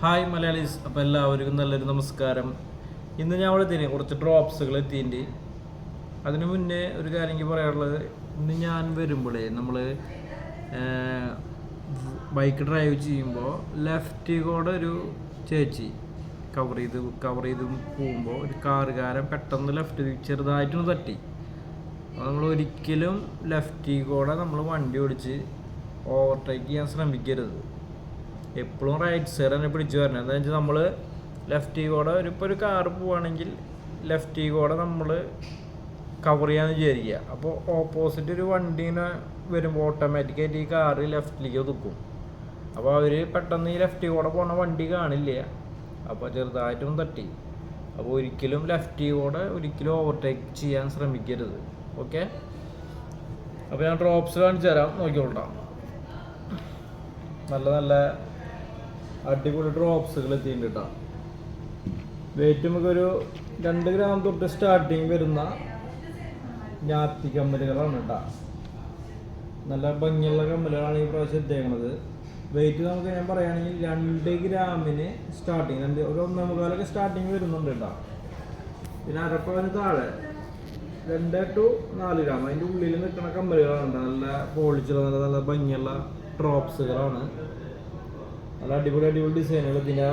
Hi Malayalees. അപ്പോൾ എല്ലാവർക്കും നല്ലൊരു നമസ്കാരം. ഇന്ന് ഞാൻ അവിടെ എത്തിയില്ലേ കുറച്ച് ഡ്രോപ്സുകൾ എത്തിയിട്ടുണ്ട് അതിന് മുന്നേ ഒരു കാര്യം എനിക്ക് പറയാനുള്ളത്. ഇന്ന് ഞാൻ വരുമ്പോഴേ നമ്മൾ ബൈക്ക് ഡ്രൈവ് ചെയ്യുമ്പോൾ ലെഫ്റ്റ് കൂടെ ഒരു ചേച്ചി കവർ ചെയ്ത് കവർ ചെയ്ത് പോകുമ്പോൾ ഒരു കാറുകാരൻ പെട്ടെന്ന് ലെഫ്റ്റ് ചെറുതായിട്ടൊന്ന് തട്ടി. നമ്മൾ ഒരിക്കലും ലെഫ്റ്റിൽ കൂടെ നമ്മൾ വണ്ടി ഓടിച്ച് ഓവർടേക്ക് ചെയ്യാൻ ശ്രമിക്കരുത്. എപ്പോഴും റൈറ്റ് സൈഡ് തന്നെ പിടിച്ചു വരണം. എന്താ വെച്ചാൽ നമ്മൾ ലെഫ്റ്റ് കൂടെ ഒരു ഇപ്പോൾ ഒരു കാറ് പോവുകയാണെങ്കിൽ ലെഫ്റ്റ് കൂടെ നമ്മൾ കവർ ചെയ്യാന്ന് വിചാരിക്കുക അപ്പോൾ ഓപ്പോസിറ്റ് ഒരു വണ്ടീനെ വരുമ്പോൾ ഓട്ടോമാറ്റിക്കായിട്ട് ഈ കാറ് ലെഫ്റ്റിലേക്ക് ഒതുക്കും. അപ്പോൾ അവർ പെട്ടെന്ന് ഈ ലെഫ്റ്റ് കൂടെ പോണ വണ്ടി കാണില്ല. അപ്പോൾ ചെറുതായിട്ടും തട്ടി. അപ്പോൾ ഒരിക്കലും ലെഫ്റ്റ് കൂടെ ഒരിക്കലും ഓവർടേക്ക് ചെയ്യാൻ ശ്രമിക്കരുത്. ഓക്കെ അപ്പോൾ ഞാൻ ഡ്രോപ്സ് കാണിച്ചു തരാം. നോക്കിക്കൊള്ളാം നല്ല നല്ല അടിപൊളി ഡ്രോപ്സുകൾ എത്തിയിട്ടുണ്ട് കേട്ടോ വെയിറ്റ് നമുക്കൊരു രണ്ട് ഗ്രാം തൊട്ട് സ്റ്റാർട്ടിങ് വരുന്ന ഞാത്തി കമ്മലുകളാണ് കേട്ടോ നല്ല ഭംഗിയുള്ള കമ്മലുകളാണ് ഈ പ്രാവശ്യം എത്തിയേക്കണത്. വെയിറ്റ് നമുക്ക് ഞാൻ പറയുകയാണെങ്കിൽ രണ്ട് ഗ്രാമിന് സ്റ്റാർട്ടിങ് രണ്ട് ഒരു ഒന്നേ സ്റ്റാർട്ടിങ് വരുന്നുണ്ട് കേട്ടോ പിന്നെ അരപ്പവന് താഴെ രണ്ട് ടു നാല് ഗ്രാം അതിന്റെ ഉള്ളിൽ നിൽക്കുന്ന കമ്മലുകളാണ്. നല്ല പോളിച്ചുള്ള നല്ല നല്ല ഭംഗിയുള്ള ഡ്രോപ്സുകളാണ് നല്ല അടിപൊളി അടിപൊളി ഡിസൈനുകൾ ഇതിന്റെ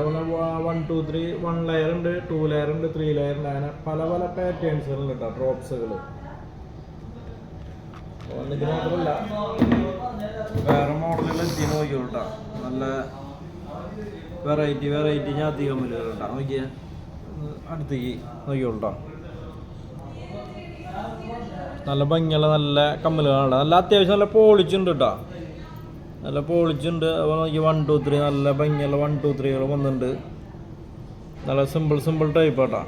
one two three one layer ഉണ്ട് ടു ലെയർ ഉണ്ട് ത്രീ ലെയർ ഉണ്ട്. അങ്ങനെ പല പല പാറ്റേൺസുകളുണ്ട് കേട്ടോ ഡ്രോപ്സുകൾ മാത്രമല്ല വേറെ മോഡലുകൾ എത്തി കേട്ടോ നല്ല വെറൈറ്റി വെറൈറ്റി ഞാൻ അധികം കേട്ടോ നോക്കിയ അടുത്തേക്ക് നോക്കിയോളൂ കേട്ടോ നല്ല ഭംഗിയുള്ള നല്ല കമ്മലുകളാണ് നല്ല അത്യാവശ്യം നല്ല പോളിച്ചുണ്ട് കേട്ടോ നല്ല പോളിച്ചുണ്ട് അപ്പോൾ നോക്കി വൺ ടു ത്രീ നല്ല ഭംഗിയുള്ള വൺ ടു ത്രീകൾ വന്നിട്ടുണ്ട്. നല്ല സിമ്പിൾ സിമ്പിൾ ടൈപ്പ് കേട്ടോ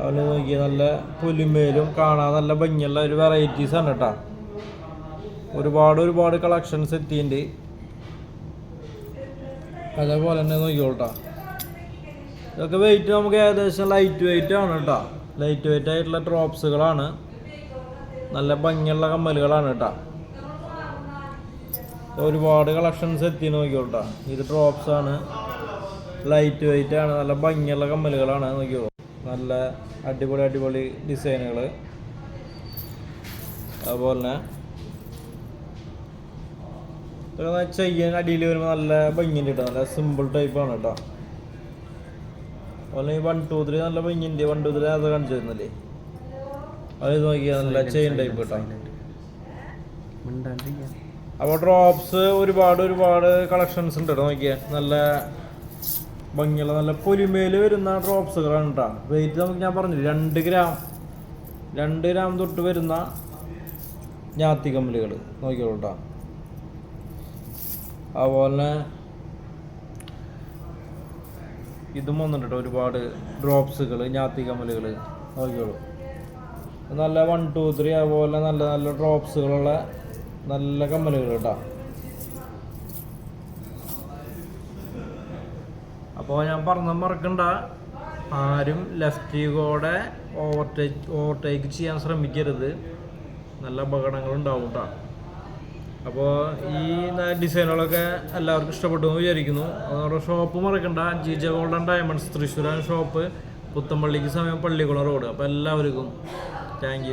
അവന് നോക്കി നല്ല പുലിമേലും കാണാൻ നല്ല ഭംഗിയുള്ള ഒരു വെറൈറ്റീസ് ആണ് കേട്ടോ ഒരുപാട് ഒരുപാട് കളക്ഷൻസ് എത്തിയിട്ടുണ്ട്. അതേപോലെ തന്നെ നോക്കിക്കോട്ടോ. ഇതൊക്കെ വെയിറ്റ് നമുക്ക് ഏകദേശം ലൈറ്റ് വെയിറ്റ് ആണ് കേട്ടോ ലൈറ്റ് വെയിറ്റ് ആയിട്ടുള്ള ഡ്രോപ്സുകളാണ് നല്ല ഭംഗിയുള്ള കമ്മലുകളാണ് കേട്ടോ ഒരുപാട് കളക്ഷൻസ് എത്തി നോക്കിയോട്ടാ ഇത് ഡ്രോപ്സ് ആണ്. ലൈറ്റ് വെയിറ്റ് ആണ്. നല്ല ഭംഗിയുള്ള കമ്മലുകളാണ് നോക്കിയോ നല്ല അടിപൊളി അടിപൊളി ഡിസൈനുകൾ അതുപോലെ തന്നെ ഇതൊക്കെ ചെയ്യാൻ അടിയിൽ വരുമ്പോൾ നല്ല ഭംഗിയുണ്ട് കേട്ടോ. നല്ല സിമ്പിൾ ടൈപ്പാണ് കേട്ടോ. അതുപോലെ ഈ വൺ ടു ത്രീ നല്ല ഭംഗിയുണ്ട്. വൺ ടു ത്രീ അത് കാണിച്ചു തരുന്നില്ലേ? അത് നോക്കിയാൽ നല്ല ചെയിൻ ടൈപ്പ് കേട്ടോ. അപ്പോൾ ഡ്രോപ്സ് ഒരുപാട് ഒരുപാട് കളക്ഷൻസ് ഉണ്ട് കേട്ടോ നോക്കിയേ. നല്ല ഭംഗിയുള്ള നല്ല പൊലിമയിൽ വരുന്ന ഡ്രോപ്സുകളാണ് കേട്ടോ വെയിറ്റ് നമുക്ക് ഞാൻ പറഞ്ഞു രണ്ട് ഗ്രാം രണ്ട് ഗ്രാം തൊട്ട് വരുന്ന ഞാത്തി കമ്പലുകൾ നോക്കിയോളൂ കേട്ടോ അതുപോലെ തന്നെ ഇതും വന്നിട്ടോ ഒരുപാട് ഡ്രോപ്സുകൾ ഞാത്തി കമ്മലുകൾ നോക്കിയോളൂ നല്ല വൺ ടു ത്രീ അതുപോലെ നല്ല നല്ല ഡ്രോപ്സുകളുള്ള നല്ല കമ്മലുകൾ കേട്ടോ. അപ്പോൾ ഞാൻ പറഞ്ഞ മറക്കണ്ട. ആരും ലെഫ്റ്റ് കൂടെ ഓവർടേക്ക് ഓവർടേക്ക് ചെയ്യാൻ ശ്രമിക്കരുത്. നല്ല അപകടങ്ങൾ ഉണ്ടാവും കേട്ടോ. അപ്പോൾ ഈ ഡിസൈനുകളൊക്കെ എല്ലാവർക്കും ഇഷ്ടപ്പെട്ടു എന്ന് വിചാരിക്കുന്നു. നമ്മുടെ ഷോപ്പ് മറക്കണ്ട. ജിജ ഗോൾഡൻ ഡയമണ്ട്സ് തൃശ്ശൂരാണ് ഷോപ്പ് പുത്തമ്പള്ളിക്ക് സമയം പള്ളിക്കുളം റോഡ് അപ്പോൾ എല്ലാവർക്കും താങ്ക്